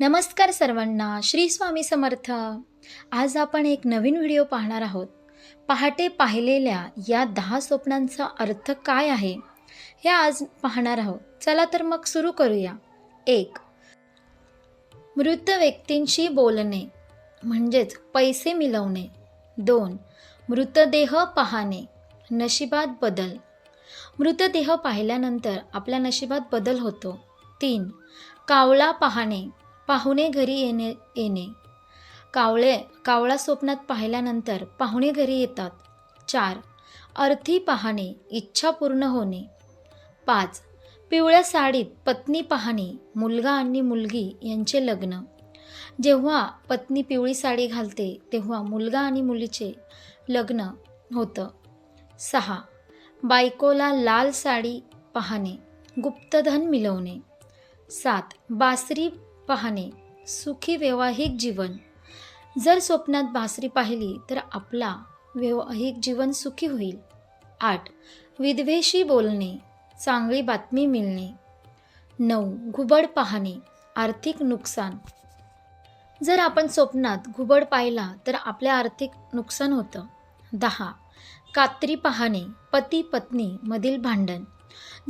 नमस्कार सर्वांना श्री स्वामी समर्थ. आज आपण एक नवीन व्हिडिओ पाहणार आहोत. पहाटे पाहिलेल्या या दहा स्वप्नांचा अर्थ काय आहे हे आज पाहणार आहोत. चला तर मग सुरू करूया. एक मृत व्यक्तींशी बोलणे म्हणजेच पैसे मिळवणे दोन मृतदेह पाहणे नशिबात बदल. मृतदेह पाहिल्यानंतर आपल्या नशिबात बदल होतो. तीन कावळा पाहणे पाहुणे घरी येणे येणे. कावळे कावळा स्वप्नात पाहिल्यानंतर पाहुणे घरी येतात. चार. अर्थी पाहणे इच्छा पूर्ण होणे. पाच. पिवळ्या साडीत पत्नी पाहणे मुलगा आणि मुलगी यांचे लग्न. जेव्हा पत्नी पिवळी साडी घालते तेव्हा मुलगा आणि मुलीचे लग्न होतं. सहा. बायकोला लाल साडी पाहणे गुप्तधन मिळवणे सात. बासरी पाहणे सुखी वैवाहिक जीवन. जर स्वप्नात बासरी पाहिली तर आपला वैवाहिक जीवन सुखी होईल. आठ विधवेशी बोलणे चांगली बातमी मिळणे. नऊ घुबड पाहणे आर्थिक नुकसान. जर आपण स्वप्नात घुबड पाहिला तर आपले आर्थिक नुकसान होतं. दहा कात्री पाहणे पती पत्नीमधील भांडण.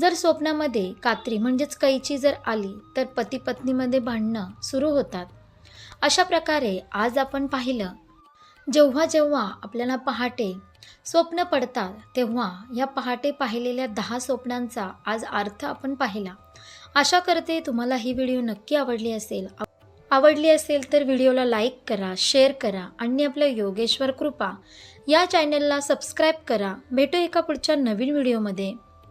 जर स्वप्नामध्ये कात्री म्हणजेच कैची जर आली तर पती पत्नीमध्ये भांडणं सुरू होतात. अशा प्रकारे आज आपण पाहिलं जेव्हा जेव्हा आपल्याला पहाटे स्वप्न पडतात तेव्हा या पहाटे पाहिलेल्या दहा स्वप्नांचा आज अर्थ आपण पाहिला. आशा करते तुम्हाला ही व्हिडिओ नक्की आवडली असेल. आवडली असेल तर व्हिडिओला लाईक करा शेअर करा आणि आपल्या योगेश्वर कृपा या चॅनलला सबस्क्राईब करा. भेटू एका पुढच्या नवीन व्हिडिओमध्ये.